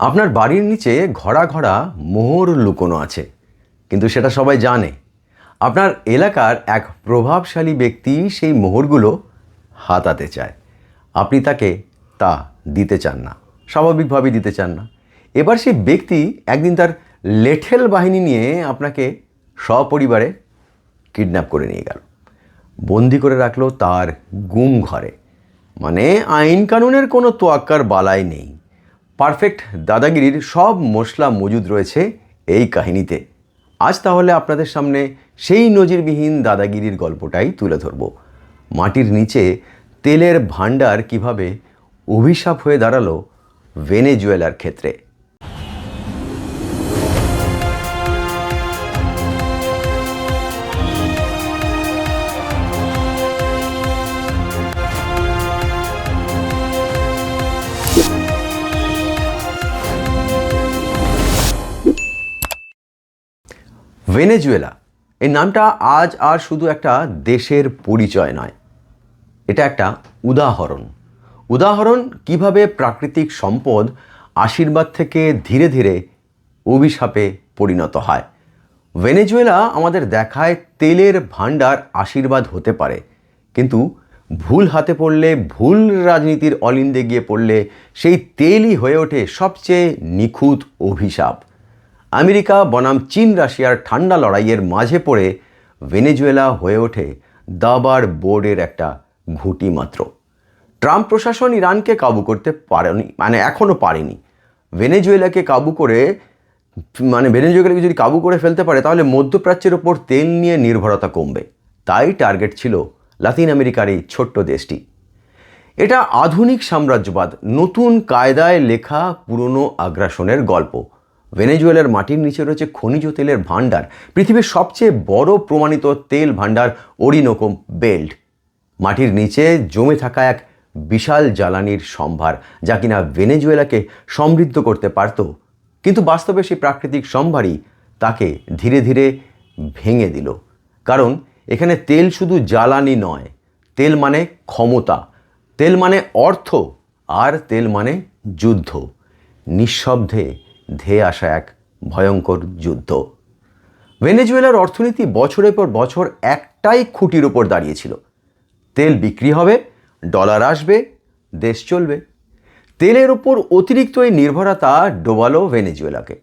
আপনার বাড়ির নিচে ঘরা ঘরা মোহর লুকোনো আছে, কিন্তু সেটা সবাই জানে। আপনার এলাকার এক প্রভাবশালী ব্যক্তি সেই মোহরগুলো হাতাতে চায়। আপনি তাকে তা দিতে চান না স্বাভাবিকভাবেই দিতে চান না। এবার সেই ব্যক্তি একদিন তার লেঠেল বাহিনী নিয়ে আপনাকে সপরিবারে কিডন্যাপ করে নিয়ে গেল। বন্দি করে রাখল তার গুম ঘরে। মানে আইন কানুনের কোনো তোয়াক্কার বালাই নেই। পারফেক্ট দাদাগিরির সব মশলা মজুদ রয়েছে এই কাহিনীতে। আজ তাহলে আপনাদের সামনে সেই নজিরবিহীন দাদাগিরির গল্পটাই তুলে ধরব। মাটির নিচে তেলের ভাণ্ডার কীভাবে অভিশাপ হয়ে দাঁড়াল ভেনেজুয়েলার ক্ষেত্রে। ভেনেজুয়েলা। এই নামটা আজ আর শুধু একটা দেশের পরিচয় নয়। এটা একটা উদাহরণ। উদাহরণ কীভাবে প্রাকৃতিক সম্পদ আশীর্বাদ থেকে ধীরে ধীরে অভিশাপে পরিণত হয়। ভেনেজুয়েলা আমাদের দেখায় তেলের ভাণ্ডার আশীর্বাদ হতে পারে, কিন্তু ভুল হাতে পড়লে, ভুল রাজনীতির অলিন্দে গিয়ে পড়লে সেই তেলই হয়ে ওঠে সবচেয়ে নিখুঁত অভিশাপ। আমেরিকা, বনাম চীন, রাশিয়ার ঠান্ডা লড়াইয়ের মাঝে পড়ে ভেনেজুয়েলা হয়ে ওঠে দাবার বোর্ডের একটা ঘুঁটি মাত্র। ট্রাম্প প্রশাসন ইরানকে কাবু করতে পারেনি মানে এখনও পারেনি। ভেনেজুয়েলাকে কাবু করে মানে ভেনেজুয়েলাকে যদি কাবু করে ফেলতে পারে, তাহলে মধ্যপ্রাচ্যের ওপর তেল নিয়ে নির্ভরতা কমবে। তাই টার্গেট ছিল লাতিন আমেরিকার এই ছোট্ট দেশটি। এটা আধুনিক সাম্রাজ্যবাদ, নতুন কায়দায় লেখা পুরনো আগ্রাসনের গল্প। ভেনেজুয়েলার মাটির নিচে রয়েছে খনিজ তেলের ভাণ্ডার, পৃথিবীর সবচেয়ে বড় প্রমাণিত তেল ভাণ্ডার ওরিনোকম বেল্ট। মাটির নিচে জমে থাকা এক বিশাল জ্বালানির সম্ভার, যা কিনা ভেনেজুয়েলাকে সমৃদ্ধ করতে পারত। কিন্তু বাস্তবে সেই প্রাকৃতিক সম্ভারই তাকে ধীরে ধীরে ভেঙে দিল। কারণ এখানে তেল শুধু জ্বালানি নয়, তেল মানে ক্ষমতা, তেল মানে অর্থ, আর তেল মানে যুদ্ধ। নিঃশব্দে ধেয়ে আসা এক ভয়ঙ্কর যুদ্ধ। ভেনেজুয়েলার অর্থনীতি বছরের পর বছর একটাই খুঁটির উপর দাঁড়িয়েছিল। তেল বিক্রি হবে, ডলার আসবে, দেশ চলবে। তেলের ওপর অতিরিক্ত এই নির্ভরতা ডোবালো ভেনেজুয়েলাকে।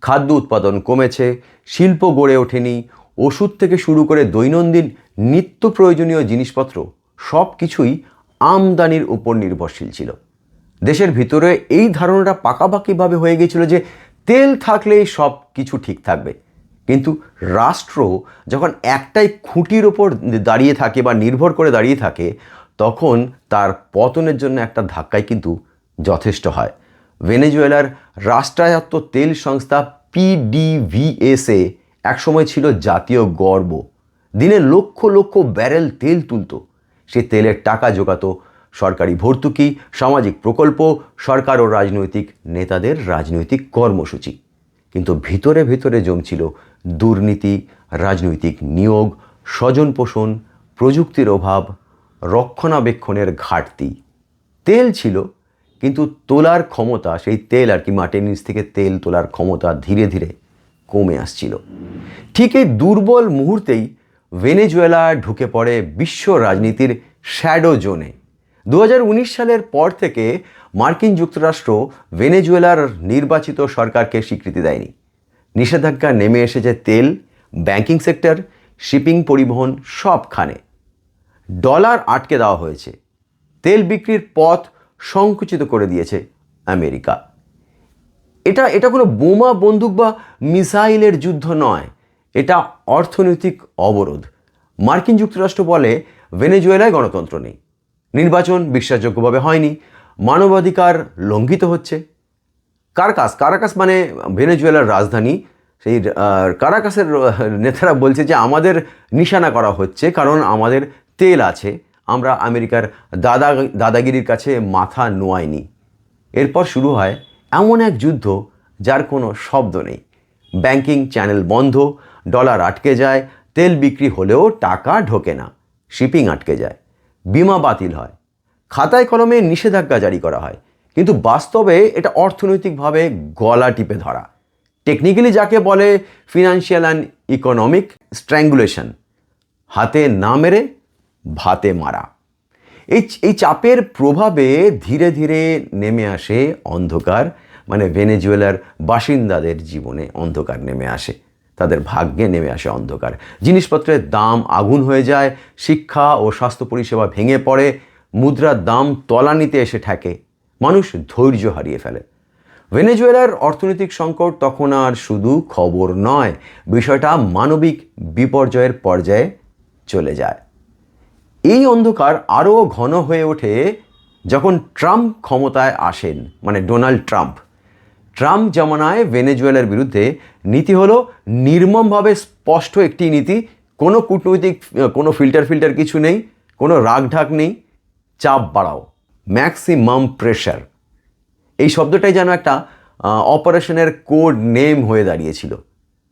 খাদ্য উৎপাদন কমেছে, শিল্প গড়ে ওঠেনি, ওষুধ থেকে শুরু করে দৈনন্দিন নিত্য প্রয়োজনীয় জিনিসপত্র সব কিছুই আমদানির উপর নির্ভরশীল ছিল। দেশের ভিতরে এই ধারণাটা পাকাপাকিভাবে হয়ে গিয়েছিল যে তেল থাকলেই সব কিছু ঠিক থাকবে। কিন্তু রাষ্ট্র যখন একটাই খুঁটির ওপর দাঁড়িয়ে থাকে বা নির্ভর করে দাঁড়িয়ে থাকে, তখন তার পতনের জন্য একটা ধাক্কাই কিন্তু যথেষ্ট হয়। ভেনেজুয়েলার রাষ্ট্রায়ত্ত তেল সংস্থা পিডিভিএসএ একসময় ছিল জাতীয় গর্ব। দিনে লক্ষ লক্ষ ব্যারেল তেল তুলত। সে তেলের টাকা জোগাতো সরকারি ভর্তুকি, সামাজিক প্রকল্প, সরকার ও রাজনৈতিক নেতাদের রাজনৈতিক কর্মসূচি। কিন্তু ভিতরে ভিতরে জমছিল দুর্নীতি, রাজনৈতিক নিয়োগ স্বজন পোষণ প্রযুক্তির অভাব, রক্ষণাবেক্ষণের ঘাটতি। তেল ছিল, কিন্তু তোলার ক্ষমতা, সেই তেল আর কি মাটির নিচ থেকে তেল তোলার ক্ষমতা ধীরে ধীরে কমে আসছিল। ঠিক এই দুর্বল মুহূর্তেই ভেনেজুয়েলা ঢুকে পড়ে বিশ্ব রাজনীতির শ্যাডো জোনে। দু হাজার উনিশ সালের পর থেকে মার্কিন যুক্তরাষ্ট্র ভেনেজুয়েলার নির্বাচিত সরকারকে স্বীকৃতি দেয়নি। নিষেধাজ্ঞা নেমে এসেছে তেল, ব্যাংকিং সেক্টর, শিপিং পরিবহন সবখানে। ডলার আটকে দেওয়া হয়েছে। তেল বিক্রির পথ সংকুচিত করে দিয়েছে আমেরিকা। এটা এটা কোনো বোমা, বন্দুক বা মিসাইলের যুদ্ধ নয়। এটা অর্থনৈতিক অবরোধ। মার্কিন যুক্তরাষ্ট্র বলে ভেনেজুয়েলায় গণতন্ত্র নেই। নির্বাচন বিশ্বাসযোগ্যভাবে হয়নি। মানবাধিকার লঙ্ঘিত হচ্ছে। কারাকাস কারাকাস মানে ভেনেজুয়েলার রাজধানী। সেই কারাকাসের নেতারা বলছে যে আমাদের নিশানা করা হচ্ছে কারণ আমাদের তেল আছে। আমরা আমেরিকার দাদা, দাদাগিরির কাছে মাথা নোয়াইনি। এরপর শুরু হয় এমন এক যুদ্ধ যার কোনো শব্দ নেই। ব্যাংকিং চ্যানেল বন্ধ, ডলার আটকে যায়, তেল বিক্রি হলেও টাকা ঢোকে না, শিপিং আটকে যায়। বিমা বাতিল হয়। খাতায় কলমে নিষেধাজ্ঞা জারি করা হয়। কিন্তু বাস্তবে এটা অর্থনৈতিকভাবে গলা টিপে ধরা। টেকনিক্যালি যাকে বলে ফিনান্সিয়াল অ্যান্ড ইকোনমিক স্ট্র্যাঙ্গুলেশন হাতে না মেরে ভাতে মারা। এই এই চাপের প্রভাবে ধীরে ধীরে নেমে আসে অন্ধকার মানে ভেনেজুয়েলার বাসিন্দাদের জীবনে অন্ধকার নেমে আসে। তাদের ভাগ্যে নেমে আসে অন্ধকার। জিনিসপত্রের দাম আগুন হয়ে যায়, শিক্ষা ও স্বাস্থ্য পরিষেবা ভেঙে পড়ে, মুদ্রার দাম তলানিতে এসে ঠেকে, মানুষ ধৈর্য হারিয়ে ফেলে। ভেনেজুয়েলার অর্থনৈতিক সংকট তখন আর শুধু খবর নয়, বিষয়টা মানবিক বিপর্যয়ের পর্যায়ে চলে যায়। এই অন্ধকার আরও ঘন হয়ে ওঠে যখন ট্রাম্প ক্ষমতায় আসেন মানে ডোনাল্ড ট্রাম্প। ট্রাম্প জামানায় ভেনেজুয়েলার বিরুদ্ধে নীতি হলো নির্মমভাবে স্পষ্ট একটি নীতি। কোনো কূটনৈতিক, কোনো ফিল্টার ফিল্টার কিছু নেই, কোনো রাগঢাক নেই, চাপ বাড়াও, ম্যাক্সিমাম প্রেশার। এই শব্দটাই যেন একটা অপারেশনের কোড নেম হয়ে দাঁড়িয়েছিল।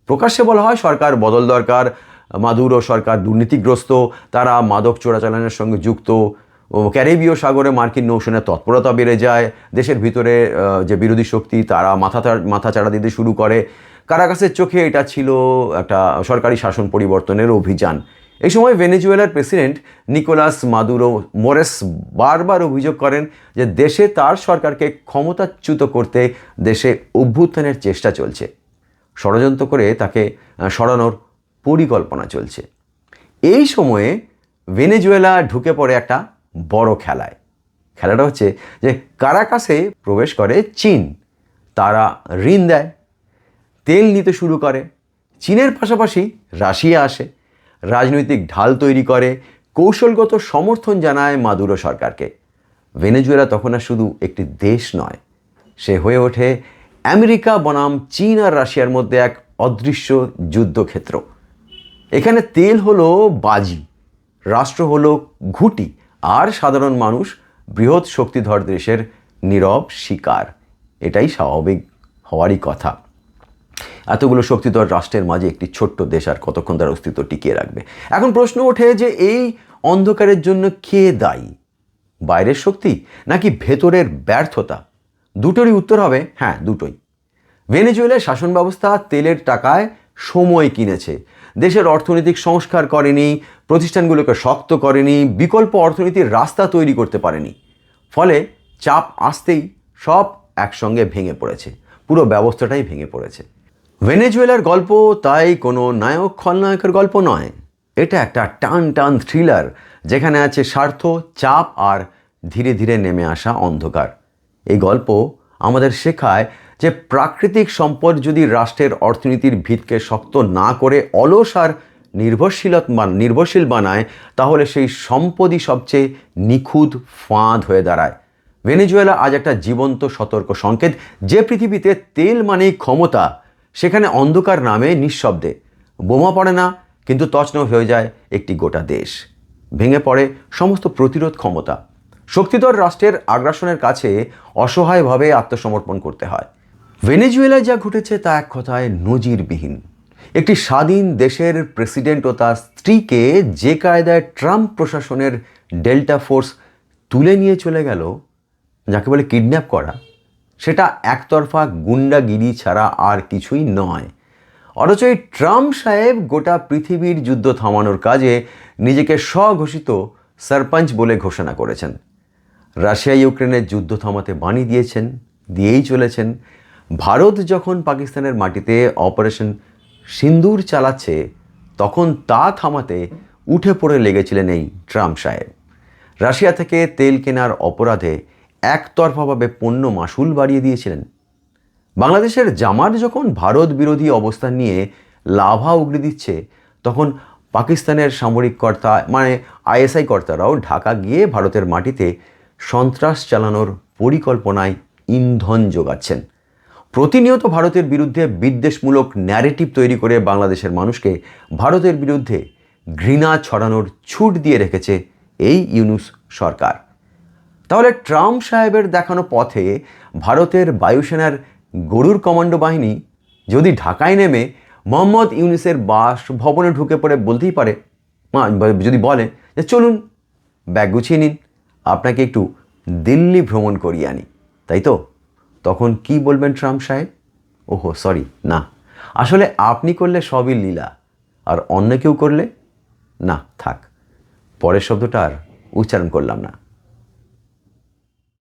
প্রকাশ্যে বলা হয় সরকার বদল দরকার মাদুরো সরকার দুর্নীতিগ্রস্ত, তারা মাদক চোরাচালানের সঙ্গে যুক্ত ও ক্যারিবীয় সাগরে মার্কিন নৌসেনার তৎপরতা বেড়ে যায়। দেশের ভিতরে যে বিরোধী শক্তি, তারা মাথা মাথা চাড়া দিতে শুরু করে। কারাকাসের চোখে এটা ছিল একটা সরকারি শাসন পরিবর্তনের অভিযান। এই সময় ভেনেজুয়েলার প্রেসিডেন্ট নিকোলাস মাদুরো মোরেস বারবার অভিযোগ করেন যে দেশে তার সরকারকে ক্ষমতাচ্যুত করতে দেশে অভ্যুত্থানের চেষ্টা চলছে। ষড়যন্ত্র করে তাকে সরানোর পরিকল্পনা চলছে। এই সময়ে ভেনেজুয়েলা ঢুকে পড়ে একটা বড় খেলায়। খেলাটা হচ্ছে যে কারাকাসে প্রবেশ করে? চীন। তারা ঋণ দেয়, তেল নিতে শুরু করে। চীনের পাশাপাশি রাশিয়া আসে। রাজনৈতিক ঢাল তৈরি করে, কৌশলগত সমর্থন জানায় মাদুরো সরকারকে। ভেনেজুয়েলা তখন আর শুধু একটি দেশ নয়। সে হয়ে ওঠে আমেরিকা, বনাম চীন আর রাশিয়ার মধ্যে এক অদৃশ্য যুদ্ধক্ষেত্র। এখানে তেল হলো বাজি, রাষ্ট্র হলো ঘুঁটি। আর সাধারণ মানুষ বৃহৎ শক্তিধর দেশের নীরব শিকার। এটাই স্বাভাবিক হওয়ারই কথা। এতগুলো শক্তিধর রাষ্ট্রের মাঝে একটি ছোট্ট দেশ আর কতক্ষণ তার অস্তিত্ব টিকিয়ে রাখবে? এখন প্রশ্ন ওঠে যে এই অন্ধকারের জন্য কে দায়ী? বাইরের শক্তি নাকি ভেতরের ব্যর্থতা? দুটোরই উত্তর হবে হ্যাঁ দুটোই। ভেনেজুয়েলার শাসন ব্যবস্থা তেলের টাকায় সময় কিনেছে। দেশের অর্থনৈতিক সংস্কার করেনি, প্রতিষ্ঠানগুলোকে শক্ত করেনি, বিকল্প অর্থনীতির রাস্তা তৈরি করতে পারেনি। ফলে চাপ আসতেই সব একসঙ্গে ভেঙে পড়েছে, পুরো ব্যবস্থাটাই ভেঙে পড়েছে। ভেনেজুয়েলার গল্প তাই কোনো নায়ক খলনায়কের গল্প নয়। এটা একটা টান টান থ্রিলার, যেখানে আছে স্বার্থ, চাপ আর ধীরে ধীরে নেমে আসা অন্ধকার। এই গল্প আমাদের শেখায় যে প্রাকৃতিক সম্পদ যদি রাষ্ট্রের অর্থনীতির ভিতকে শক্ত না করে অলস আর নির্ভরশীলত নির্ভরশীল বানায়, তাহলে সেই সম্পদই সবচেয়ে নিখুঁত ফাঁদ হয়ে দাঁড়ায়। ভেনেজুয়েলা আজ একটা জীবন্ত, সতর্ক সংকেত, যে পৃথিবীতে তেল মানেই ক্ষমতা, সেখানে অন্ধকার নামে নিঃশব্দে। বোমা পড়ে না, কিন্তু তছনছ হয়ে যায় একটি গোটা দেশ। ভেঙে পড়ে সমস্ত প্রতিরোধ ক্ষমতা। শক্তিধর রাষ্ট্রের আগ্রাসনের কাছে অসহায়ভাবে আত্মসমর্পণ করতে হয়। ভেনেজুয়েলায় যা ঘটেছে তা এক কথায় নজিরবিহীন। একটি স্বাধীন দেশের প্রেসিডেন্ট ও তার স্ত্রীকে যে কায়দায় ট্রাম্প প্রশাসনের ডেল্টা ফোর্স তুলে নিয়ে চলে গেল, যাকে বলে কিডন্যাপ করা, সেটা একতরফা গুন্ডাগিরি ছাড়া আর কিছুই নয়। অথচ এই ট্রাম্প সাহেব গোটা পৃথিবীর যুদ্ধ থামানোর কাজে নিজেকে স্বঘোষিত সরপঞ্চ বলে ঘোষণা করেছেন। রাশিয়া ইউক্রেনের যুদ্ধ থামাতে বাণী দিয়েছেন, দিয়েই চলেছেন। ভারত যখন পাকিস্তানের মাটিতে অপারেশন সিন্দুর চালাচ্ছে, তখন তা থামাতে উঠে পড়ে লেগেছিলেন এই ট্রাম্প সাহেব। রাশিয়া থেকে তেল কেনার অপরাধে একতরফাভাবে পণ্য মাসুল বাড়িয়ে দিয়েছিলেন। বাংলাদেশের জামাত যখন ভারত বিরোধী অবস্থান নিয়ে লাভা উগড়ে দিচ্ছে, তখন পাকিস্তানের সামরিক কর্তা মানে আইএসআই কর্তারাও ঢাকা গিয়ে ভারতের মাটিতে সন্ত্রাস চালানোর পরিকল্পনায় ইন্ধন যোগাচ্ছেন। প্রতিনিয়ত ভারতের বিরুদ্ধে বিদ্বেষমূলক ন্যারেটিভ তৈরি করে বাংলাদেশের মানুষকে ভারতের বিরুদ্ধে ঘৃণা ছড়ানোর ছুট দিয়ে রেখেছে এই ইউনুস সরকার। তাহলে ট্রাম্প সাহেবের দেখানো পথে ভারতের বায়ুসেনার গরুর কমান্ডো বাহিনী যদি ঢাকায় নেমে মোহাম্মদ ইউনুসের বাস ভবনে ঢুকে পড়ে বলতেই পারে যদি বলে যে চলুন, ব্যাগ গুছিয়ে নিন। আপনাকে একটু দিল্লি ভ্রমণ করিয়ে আনি, তাই তো? তখন কি বলবেন ট্রাম্প সাহেব? ওহো, সরি, না। আসলে আপনি করলে সবই লীলা, আর অন্য কেউ করলে? না, থাক। পরের শব্দটা আর উচ্চারণ করলাম না।